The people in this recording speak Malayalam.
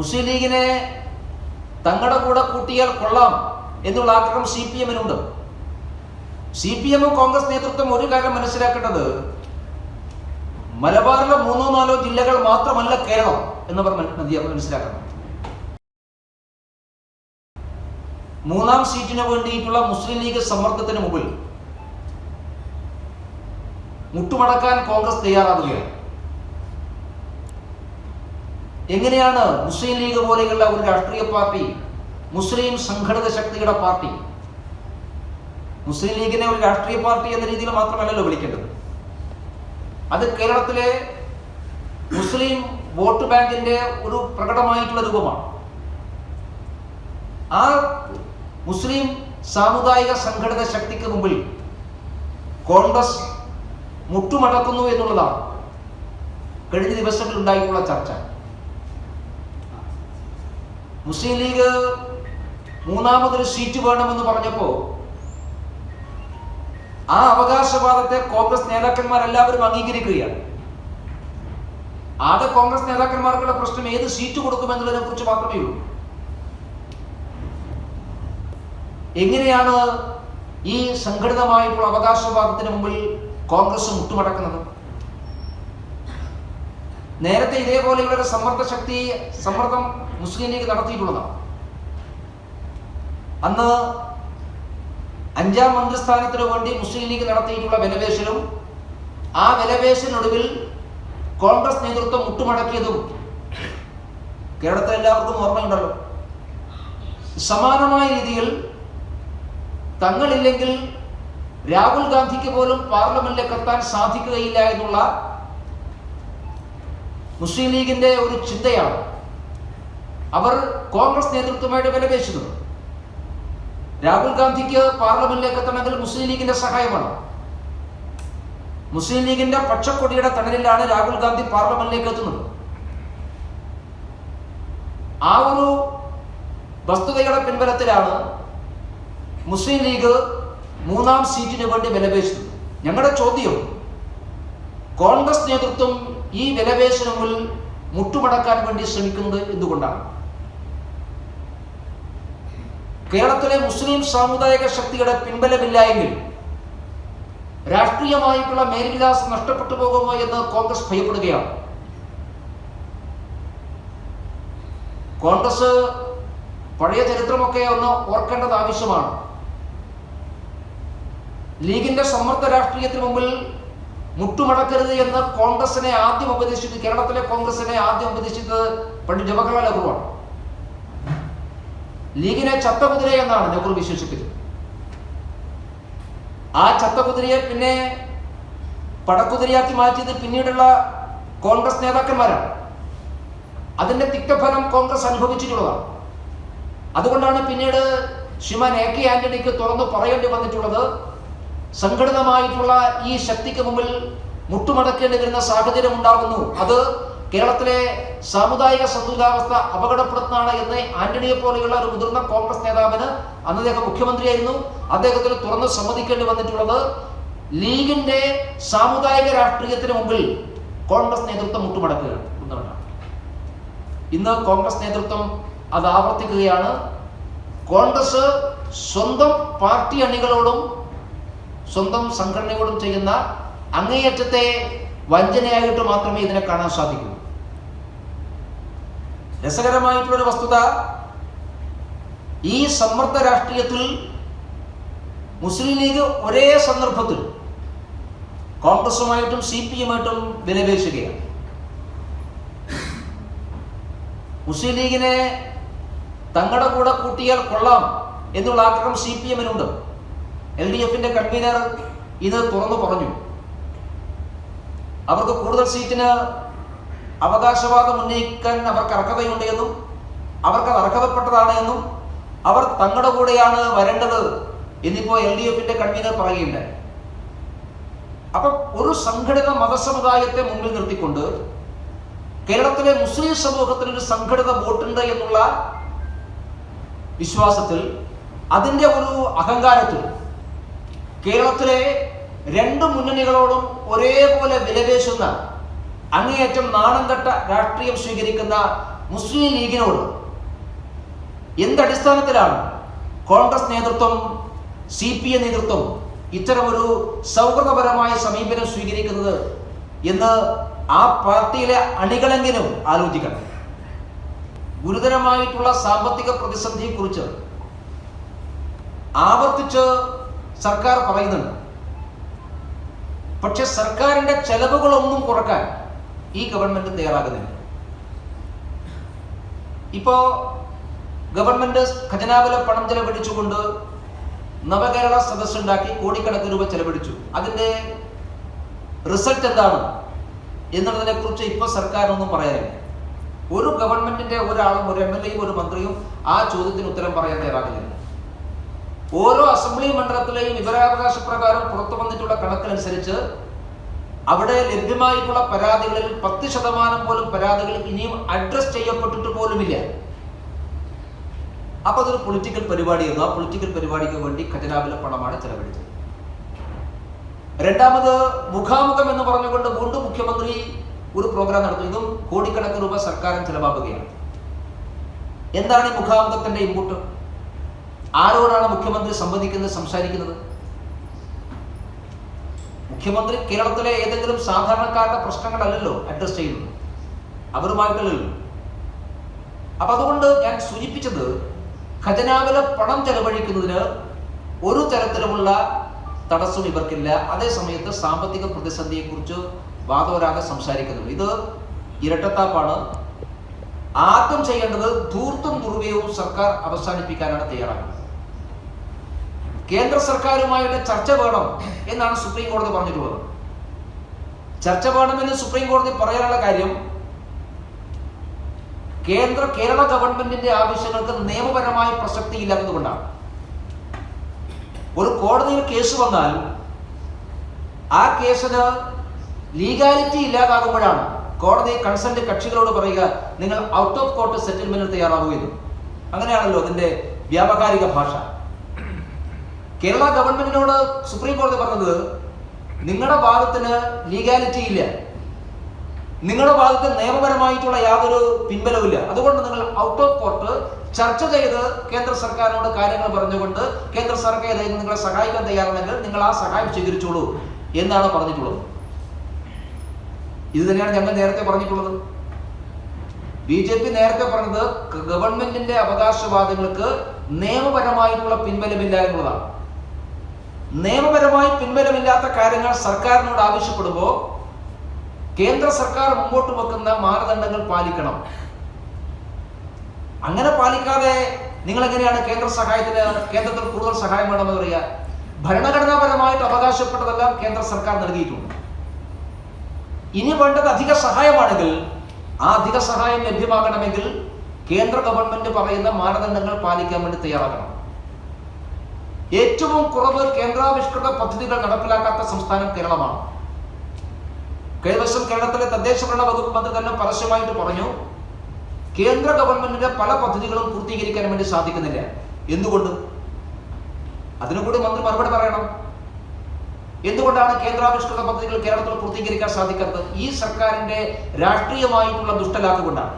മുസ്ലിം ലീഗിനെ തങ്ങളുടെ കൂടെ കൂട്ടിയാൽ കൊള്ളാം എന്നുള്ള ആഗ്രഹം സി പി എമ്മിനുണ്ട്. സി പി എമ്മും കോൺഗ്രസ് നേതൃത്വം ഒരു കാര്യം മനസ്സിലാക്കേണ്ടത് മലബാറിലെ മൂന്നോ നാലോ ജില്ലകൾ മാത്രമല്ല കേരളം എന്ന് പറഞ്ഞ മനസ്സിലാക്കണം. മൂന്നാം സീറ്റിന് വേണ്ടിയിട്ടുള്ള മുസ്ലിം ലീഗ് സമ്മർദ്ദത്തിന് മുമ്പിൽ മുട്ടുമടക്കാൻ കോൺഗ്രസ് തയ്യാറാവുകയാണ്. എങ്ങനെയാണ് മുസ്ലിം ലീഗ് പോലെയുള്ള ഒരു രാഷ്ട്രീയ പാർട്ടി മുസ്ലിം സംഘടിത ശക്തിയുടെ പാർട്ടി? മുസ്ലിം ലീഗിനെ ഒരു രാഷ്ട്രീയ പാർട്ടി എന്ന രീതിയിൽ മാത്രമല്ലല്ലോ വിളിക്കേണ്ടത്. അത് കേരളത്തിലെ മുസ്ലിം വോട്ട് ബാങ്കിന്റെ ഒരു പ്രകടമായിട്ടുള്ള രൂപമാണ്. ആ മുസ്ലിം സാമുദായിക സംഘടിത ശക്തിക്ക് മുമ്പിൽ കോൺഗ്രസ് മുട്ടുമടക്കുന്നു എന്നുള്ളതാണ് കഴിഞ്ഞ ദിവസങ്ങളിൽ ഉണ്ടായിട്ടുള്ള ചർച്ച. മുസ്ലിം ലീഗ് മൂന്നാമതൊരു സീറ്റ് വേണമെന്ന് പറഞ്ഞപ്പോൾ ആ അവകാശവാദത്തെ കോൺഗ്രസ് നേതാക്കന്മാരെല്ലാവരും അംഗീകരിക്കുകയാണ്. ആകെ കോൺഗ്രസ് നേതാക്കന്മാർക്കുള്ള പ്രശ്നം ഏത് സീറ്റ് കൊടുക്കുമെന്നുള്ളതിനെ കുറിച്ച് മാത്രമേ ഉള്ളൂ. എങ്ങനെയാണ് ഈ സംഘടിതമായിട്ടുള്ള അവകാശവാദത്തിന് മുമ്പിൽ കോൺഗ്രസ് മുട്ടുമടക്കുന്നത്? നേരത്തെ ഇതേപോലെ ഇവരുടെ സമ്മർദ്ദ ശക്തി സമ്മർദ്ദം മുസ്ലിം ലീഗ് നടത്തിയിട്ടുള്ളതാണ്. അന്ന് അഞ്ചാം മന്ത്രിസ്ഥാനത്തിന് വേണ്ടി മുസ്ലിം ലീഗ് നടത്തിയിട്ടുള്ള വിലപേശലും ആ വിലപേശലിനൊടുവിൽ കോൺഗ്രസ് നേതൃത്വം മുട്ടുമടക്കിയതും കേരളത്തിൽ എല്ലാവർക്കും ഓർമ്മയുണ്ടല്ലോ. സമാനമായ രീതിയിൽ തങ്ങളില്ലെങ്കിൽ രാഹുൽ ഗാന്ധിക്ക് പോലും പാർലമെന്റിലേക്ക് എത്താൻ സാധിക്കുകയില്ല എന്നുള്ള മുസ്ലിം ലീഗിന്റെ ഒരു ചിന്തയാണ്. അവർ കോൺഗ്രസ് നേതൃത്വമായിട്ട് വിലപേശുന്നത് രാഹുൽ ഗാന്ധിക്ക് പാർലമെന്റിലേക്ക് എത്തണമെങ്കിൽ മുസ്ലിം ലീഗിന്റെ സഹായമാണ് മുസ്ലിം ലീഗിന്റെ പക്ഷക്കൊടിയുടെ തണലിലാണ് രാഹുൽ ഗാന്ധി പാർലമെന്റിലേക്ക് എത്തുന്നത് ആ ഒരു വസ്തുതയുടെ പിൻബലത്തിലാണ് മുസ്ലിം ലീഗ് മൂന്നാം സീറ്റിന് വേണ്ടി വിലപേശുന്നത് ഞങ്ങളുടെ ചോദ്യം കോൺഗ്രസ് നേതൃത്വം ഈ വിലവേശനങ്ങൾ മുട്ടുമടക്കാൻ വേണ്ടി ശ്രമിക്കുന്നത് എന്തുകൊണ്ടാണ്? കേരളത്തിലെ മുസ്ലിം സാമുദായിക ശക്തിയുടെ പിൻബലമില്ല എങ്കിൽ രാഷ്ട്രീയമായിട്ടുള്ള മേൽവിലാസം നഷ്ടപ്പെട്ടു പോകുമോ എന്ന് കോൺഗ്രസ് ഭയപ്പെടുകയാണ്. കോൺഗ്രസ് പഴയ ചരിത്രമൊക്കെ ഒന്ന് ഓർക്കേണ്ടത് ആവശ്യമാണ്. ലീഗിന്റെ സമ്മർദ്ദ രാഷ്ട്രീയത്തിന് മുമ്പിൽ മുട്ടുമടക്കരുത് എന്ന് കോൺഗ്രസിനെ ആദ്യം ഉപദേശിച്ചത് കേരളത്തിലെ കോൺഗ്രസിനെ ആദ്യം ഉപദേശിച്ചത് പണ്ഡിറ്റ് ജവഹർലാൽ നെഹ്റുവാണ് ലീഗിനെ ചത്തകുതിര എന്നാണ് നെഹ്റു വിശേഷിപ്പിച്ചത്. ആ ചത്തകുതിരയെ പിന്നെ പടക്കുതിരയാക്കി മാറ്റിയത് പിന്നീടുള്ള കോൺഗ്രസ് നേതാക്കന്മാരാണ്. അതിന്റെ തിക്തഫലം കോൺഗ്രസ് അനുഭവിച്ചിട്ടുള്ളതാണ്. അതുകൊണ്ടാണ് പിന്നീട് ശ്രീമാൻ എ കെ ആന്റണിക്ക് തുറന്നു പറയേണ്ടി വന്നിട്ടുള്ളത് സംഘടിതമായിട്ടുള്ള ഈ ശക്തിക്ക് മുമ്പിൽ മുട്ടുമടക്കേണ്ടി വരുന്ന സാഹചര്യം ഉണ്ടാകുന്നു. അത് കേരളത്തിലെ സാമുദായിക സന്തുലിതാവസ്ഥ അപകടപ്പെടുത്തുന്നതാണ് എന്ന് ആന്റണിയെ പോലെയുള്ള ഒരു മുതിർന്ന കോൺഗ്രസ് നേതാവിന് അന്ന് അദ്ദേഹം മുഖ്യമന്ത്രിയായിരുന്നു. അദ്ദേഹത്തിന് തുറന്ന് സമ്മതിക്കേണ്ടി വന്നിട്ടുള്ളത് ലീഗിന്റെ സാമുദായിക രാഷ്ട്രീയത്തിന് മുമ്പിൽ കോൺഗ്രസ് നേതൃത്വം മുട്ടുമടക്കുകയാണ് എന്നുള്ളതാണ്. ഇന്ന് കോൺഗ്രസ് നേതൃത്വം അത് ആവർത്തിക്കുകയാണ്. കോൺഗ്രസ് സ്വന്തം പാർട്ടി അണികളോടും സ്വന്തം സംഘടനയോടും ചെയ്യുന്ന അങ്ങേയറ്റത്തെ വഞ്ചനയായിട്ട് മാത്രമേ ഇതിനെ കാണാൻ സാധിക്കൂ. രസകരമായിട്ടുള്ളൊരു വസ്തുത ഈ സമ്മർദ്ദ രാഷ്ട്രീയത്തിൽ മുസ്ലിം ലീഗ് ഒരേ സന്ദർഭത്തിൽ കോൺഗ്രസുമായിട്ടും സി പി എമ്മായിട്ടും വിലപേശുകയാണ്. മുസ്ലിം ലീഗിനെ തങ്ങളുടെ കൂടെ കൂട്ടിയാൽ കൊള്ളാം എന്നുള്ള ആഗ്രഹം സി പി എമ്മിനുണ്ട്. എൽ ഡി എഫിന്റെ കൺവീനർ ഇത് തുറന്നു പറഞ്ഞു. അവർക്ക് കൂടുതൽ സീറ്റിന് അവകാശവാദം ഉന്നയിക്കാൻ അവർക്ക് അർഹതയുണ്ട് എന്നും അവർക്ക് അത് അർഹതപ്പെട്ടതാണ് എന്നും അവർ തങ്ങളുടെ കൂടെയാണ് വരേണ്ടത് എന്നിപ്പോ എൽ ഡി എഫിന്റെ കൺവീനർ പറയുകയുണ്ടായി. അപ്പം ഒരു സംഘടിത മതസമുദായത്തെ മുമ്പിൽ നിർത്തിക്കൊണ്ട് കേരളത്തിലെ മുസ്ലിം സമൂഹത്തിന് ഒരു സംഘടിത വോട്ടുണ്ട് എന്നുള്ള വിശ്വാസത്തിൽ അതിന്റെ ഒരു അഹങ്കാരത്തിൽ കേരളത്തിലെ രണ്ട് മുന്നണികളോടും ഒരേപോലെ വിലപേശുന്ന അങ്ങേയറ്റം നാണം കെട്ട രാഷ്ട്രീയം സ്വീകരിക്കുന്ന മുസ്ലിം ലീഗിനോട് എന്തടിസ്ഥാനത്തിലാണ് കോൺഗ്രസ് നേതൃത്വം സി പി എം നേതൃത്വം ഇത്തരമൊരു സൗഹൃദപരമായ സമീപനം സ്വീകരിക്കുന്നത് എന്ന് ആ പാർട്ടിയിലെ അണികളെങ്കിലും ആലോചിക്കണം. ഗുരുതരമായിട്ടുള്ള സാമ്പത്തിക പ്രതിസന്ധിയെക്കുറിച്ച് ആവർത്തിച്ച് സർക്കാർ പറയുന്നുണ്ട്. പക്ഷെ സർക്കാരിന്റെ ചെലവുകളൊന്നും കുറയ്ക്കാൻ ഈ ഗവൺമെന്റ് തയ്യാറാകുന്നില്ല. ഇപ്പോ ഗവൺമെന്റ് ഖജനാവിലെ പണം ചെലവഴിച്ചുകൊണ്ട് നവകേരള സദസ് ഉണ്ടാക്കി കോടിക്കണക്കിന് രൂപ ചെലവഴിച്ചു. അതിന്റെ റിസൾട്ട് എന്താണ് എന്നുള്ളതിനെ കുറിച്ച് ഇപ്പൊ സർക്കാരിനൊന്നും പറയാനില്ല. ഒരു ഗവൺമെന്റിന്റെ ഒരാളും ഒരു എം എൽ എയും ഒരു മന്ത്രിയും ആ ചോദ്യത്തിന് ഉത്തരം പറയാൻ തയ്യാറാകുന്നില്ല. ഓരോ അസംബ്ലി മണ്ഡലത്തിലെയും വിവരാവകാശ പ്രകാരം പുറത്തു വന്നിട്ടുള്ള കണക്കനുസരിച്ച് അവിടെ ലഭ്യമായിട്ടുള്ള പരാതികളിൽ പത്ത് ശതമാനം പോലും പരാതികൾ ഇനിയും അഡ്രസ് ചെയ്യപ്പെട്ടിട്ട് പോലുമില്ല. അപ്പൊ അതൊരു പൊളിറ്റിക്കൽ പരിപാടിയായിരുന്നു. ആ പൊളിറ്റിക്കൽ പരിപാടിക്ക് വേണ്ടി ഖജനാവിലെ പണമാണ് ചെലവഴിച്ചത്. രണ്ടാമത് മുഖാമുഖം എന്ന് പറഞ്ഞുകൊണ്ട് വീണ്ടും മുഖ്യമന്ത്രി ഒരു പ്രോഗ്രാം നടത്തും. ഇതും കോടിക്കണക്കിന് രൂപ സർക്കാരും ചെലവാക്കുകയാണ്. എന്താണ് ഈ മുഖാമുഖത്തിന്റെ ഇൻപുട്ട് ആരോടാണ് മുഖ്യമന്ത്രി സംവദിക്കുന്നത് സംസാരിക്കുന്നത്? മുഖ്യമന്ത്രി കേരളത്തിലെ ഏതെങ്കിലും സാധാരണക്കാരുടെ പ്രശ്നങ്ങളല്ലല്ലോ അഡ്രസ് ചെയ്യുന്നത്. അവരുമായിട്ടല്ലല്ലോ. അപ്പൊ അതുകൊണ്ട് ഞാൻ സൂചിപ്പിച്ചത് ഖജനാവിലെ പണം ചെലവഴിക്കുന്നതിന് ഒരു തരത്തിലുമുള്ള തടസ്സം ഇവർക്കില്ല. അതേസമയത്ത് സാമ്പത്തിക പ്രതിസന്ധിയെക്കുറിച്ച് വാദവരാകെ സംസാരിക്കുന്നുള്ളൂ ഇത് ഇരട്ടത്താപ്പാണ്. ആദ്യം ചെയ്യേണ്ടത് ധൂർത്തും ദുർവ്യവും സർക്കാർ അവസാനിപ്പിക്കാനാണ് തയ്യാറാകുന്നത്. കേന്ദ്ര സർക്കാരുമായിട്ട് ചർച്ച വേണം എന്നാണ് സുപ്രീം കോടതി പറഞ്ഞിട്ടുള്ളത്. ചർച്ച വേണമെന്ന് സുപ്രീം കോടതി പറയാനുള്ള കാര്യം കേന്ദ്ര കേരള ഗവൺമെന്റിന്റെ ആവശ്യങ്ങൾക്ക് നിയമപരമായ പ്രസക്തി ഇല്ലാത്തതുകൊണ്ടാണ് ഒരു കോടതിയിൽ കേസ് വന്നാൽ ആ കേസിന് ലീഗാലിറ്റി ഇല്ലാതാകുമ്പോഴാണ് കോടതി കൺസൾട്ട് കക്ഷികളോട് പറയുക നിങ്ങൾ ഔട്ട് ഓഫ് കോർട്ട് സെറ്റിൽമെന്റ് തയ്യാറാകൂ അങ്ങനെയാണല്ലോ അതിന്റെ വ്യാപകാരിക ഭാഷ. കേരള ഗവൺമെന്റിനോട് സുപ്രീം കോടതി പറഞ്ഞത് നിങ്ങളുടെ വാദത്തിന് ലീഗാലിറ്റി ഇല്ല. നിങ്ങളുടെ ഭാഗത്ത് നിയമപരമായിട്ടുള്ള യാതൊരു പിൻബലവുമില്ല. അതുകൊണ്ട് നിങ്ങൾ ഔട്ട് ഓഫ് കോർട്ട് ചർച്ച ചെയ്ത് കേന്ദ്ര സർക്കാരിനോട് കാര്യങ്ങൾ പറഞ്ഞുകൊണ്ട് കേന്ദ്ര സർക്കാർ നിങ്ങളെ സഹായിക്കാൻ തയ്യാറാണെങ്കിൽ നിങ്ങൾ ആ സഹായം സ്വീകരിച്ചോളൂ എന്നാണ് പറഞ്ഞിട്ടുള്ളത്. ഇത് തന്നെയാണ് ഞങ്ങൾ നേരത്തെ പറഞ്ഞിട്ടുള്ളത്. ബി ജെ പി നേരത്തെ പറഞ്ഞത് ഗവൺമെന്റിന്റെ അവകാശവാദങ്ങൾക്ക് നിയമപരമായിട്ടുള്ള പിൻബലമില്ല എന്നുള്ളതാണ്. നിയമപരമായി പിൻബലമില്ലാത്ത കാര്യങ്ങൾ സർക്കാരിനോട് ആവശ്യപ്പെടുമ്പോൾ കേന്ദ്ര സർക്കാർ മുമ്പോട്ട് വെക്കുന്ന മാനദണ്ഡങ്ങൾ പാലിക്കണം. അങ്ങനെ പാലിക്കാതെ നിങ്ങൾ എങ്ങനെയാണ് കേന്ദ്ര സഹായത്തിന് കേന്ദ്രത്തിൽ കൂടുതൽ സഹായം വേണമെന്ന് പറയുക ഭരണഘടനാപരമായിട്ട് അവകാശപ്പെട്ടതെല്ലാം കേന്ദ്ര സർക്കാർ നൽകിയിട്ടുണ്ട്. ഇനി വേണ്ടത് അധിക സഹായമാണെങ്കിൽ ആ അധിക സഹായം ലഭ്യമാകണമെങ്കിൽ കേന്ദ്ര ഗവൺമെന്റ് പറയുന്ന മാനദണ്ഡങ്ങൾ പാലിക്കാൻ വേണ്ടി തയ്യാറാകണം. ഏറ്റവും കുറവ് കേന്ദ്രാവിഷ്കൃത പദ്ധതികൾ നടപ്പിലാക്കാത്ത സംസ്ഥാനം കേരളമാണ്. കഴിഞ്ഞ വർഷം കേരളത്തിലെ തദ്ദേശ ഭരണ വകുപ്പ് മന്ത്രി തന്നെ പരസ്യമായിട്ട് പറഞ്ഞു കേന്ദ്ര ഗവൺമെന്റിന്റെ പല പദ്ധതികളും പൂർത്തീകരിക്കാൻ വേണ്ടി സാധിക്കുന്നില്ല. എന്തുകൊണ്ട്? അതിനു കൂടി മന്ത്രി മറുപടി പറയണം. എന്തുകൊണ്ടാണ് കേന്ദ്രാവിഷ്കൃത പദ്ധതികൾ കേരളത്തിൽ പൂർത്തീകരിക്കാൻ സാധിക്കാത്തത്? ഈ സർക്കാരിന്റെ രാഷ്ട്രീയമായിട്ടുള്ള ദുഷ്ടലാക്ക് കൊണ്ടാണ്.